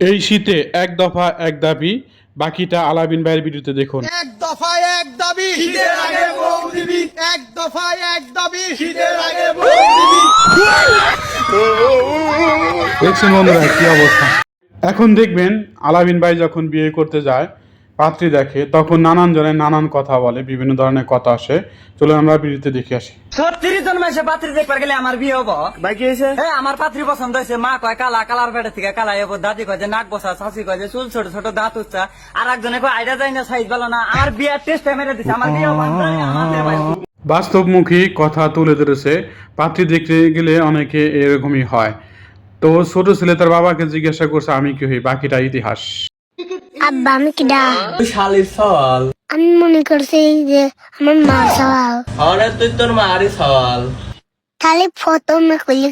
এই শীতে এক দফা এক দাবি। বাকিটা আলাবিন ভাইয়ের ভিডিওতে দেখুন। এক দফা এক দাবি। শীতের আগে বউ দিবি। এক দফা এক দাবি। শীতের আগে বউ দিবি। দেখছেন বন্ধুরা কি অবস্থা? এখন দেখবেন আলাবিন ভাই যখন বিয়ে করতে যায় পাত্রী দেখে তখন নানান জনের নানান কথা বলে বিভিন্ন ধরনের কথা আসে। চলুন আমরা ভিডিওতে দেখে আসি। ছত্রিশ জন মাসে পাত্রী দেখবার গেলে আমার বিয়ে হব। বাকি হয়েছে? হ্যাঁ আমার পাত্রী পছন্দ হয়েছে। মা কয় কালা কালার বেড়ে থেকে কালা হব দাদি কয় যে নাক বসা শাশি কয় যে চুল ছোট ছোট দাঁত উচ্চা। আর একজনে কয় আইডা যায় না সাইজ ভালো না। আমার বিয়ের টেস্ট মেরে দিছে আমার বিয়ে হব আমাদের ভাই। বাস্তবমুখী কথা তুলে ধরেছে। পাত্রী দেখতে গেলে অনেকে এরকমই হয়। তো ছোট ছেলে তার বাবাকে জিজ্ঞাসা করছে আমি কি হই? বাকিটা ইতিহাস। আব্বা আমি কিডা? শালির সওয়াল। আমি মনে করছি যে আমার মা সওয়াল। হরে তুই তোর মারি সওয়াল। খালি ফটো মে কইলে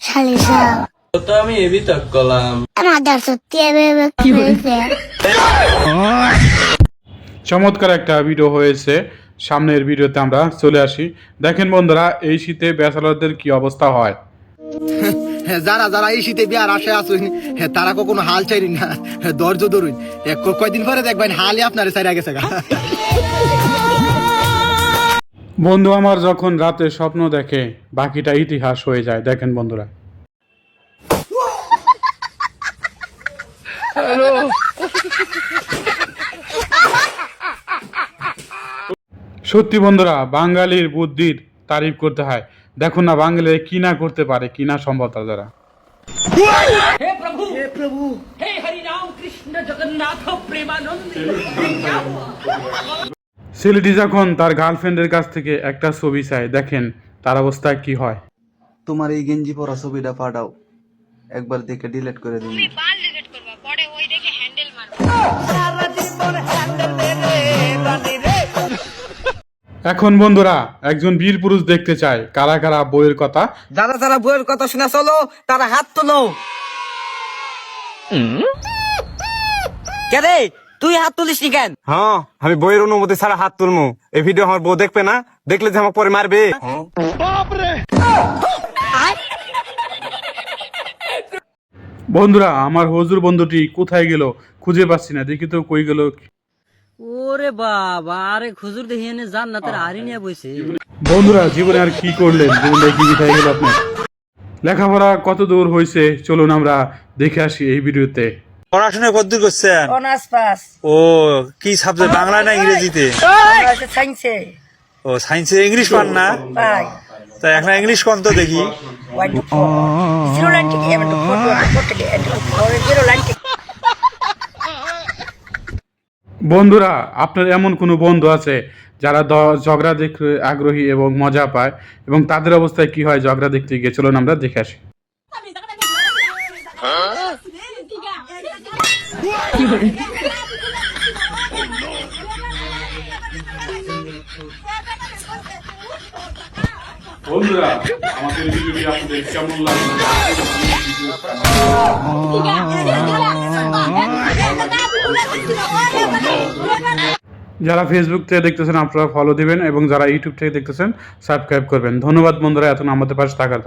শালি সওয়াল। ও তো আমি এবি তক করলাম। আমার দার সত্যি এভাবে কইছে? চমৎকার একটা ভিডিও হয়েছে। সামনের ভিডিওতে আমরা চলে আসি। দেখেন বন্ধুরা এই শীতে ব্যাচেলরদের কি অবস্থা হ্যাঁ, যারা যারা এই শীতে বিয়ার আসে আসুন হ্যাঁ, তারা কখনো হাল চাইরি না। হ্যাঁ, ধৈর্য ধরুন। এক কয়দিন পরে দেখবেন হালই আপনার চাইরা গেছে। বন্ধু আমার যখন রাতে স্বপ্ন দেখে বাকিটা ইতিহাস হয়ে যায়। দেখেন বন্ধুরা। সত্যি বন্ধুরা বাঙালির বুদ্ধির তারিফ করতে হয়। দেখুন না বাঙালি কি না করতে পারে কি না সম্ভব তার দ্বারা। ছেলেটি যখন তার গার্লফ্রেন্ডের কাছ থেকে একটা ছবি চায় দেখেন তার অবস্থা কি হয়। তোমার এই গেঞ্জি পরা ছবিটা পাঠাও। একবার দেখে ডিলিট করে দিন। বাল করবা পরে ওই দেখে হ্যান্ডেল মারবা। এখন বন্ধুরা একজন বীর পুরুষ দেখতে চায় কারা কারা বইয়ের কথা? যারা যারা বইয়ের কথা শুনে চলো তারা হাত তোলো। কে রে তুই হাত তুলিস নি কেন? হ্যাঁ আমি বইয়ের অনুমতি ছাড়া হাত তুলমু। এই ভিডিও আমার বউ দেখবে না দেখলে যে আমাকে পরে মারবে। বন্ধুরা আমার হজুর বন্ধুটি কোথায় গেল খুঁজে পাচ্ছি না দেখি তো কই গেল। ওরে বাবা আরে খুজুর দেখি এনে জান্নাতের আরি নিয়ে বইছে। বন্ধুরা জীবনে আর কি করলেন? জীবনটা কি কোথায় গেল আপনার? লেখাপড়া কত দূর হয়েছে চলুন আমরা দেখে আসি এই ভিডিওতে। পড়াশোনা কতদূর করছেন? Honours pass. ও কি সাবজেক্ট বাংলা না ইংরেজিতে? সাইন্সে ও সায়েন্সে ইংলিশ পান না? পাই। তা এখন ইংলিশ কোন তো দেখি? বন্ধুরা, আপনার এমন কোনো বন্ধু আছে যারা ঝগড়া দেখতে আগ্রহী এবং মজা পায়? এবং তাদের অবস্থায় কি হয় ঝগড়া দেখতে গিয়ে? চলুন আমরা দেখে আসি। বন্ধুরা, আমাদের আপনাদের কেমন লাগল? যারা ফেসবুক থেকে দেখতেছেন, আপনারা ফলো দিবেন এবং যারা ইউটিউব থেকে দেখতেছেন সাবস্ক্রাইব করবেন। ধন্যবাদ বন্ধুরা এত আমাদের পাশে থাকার জন্য।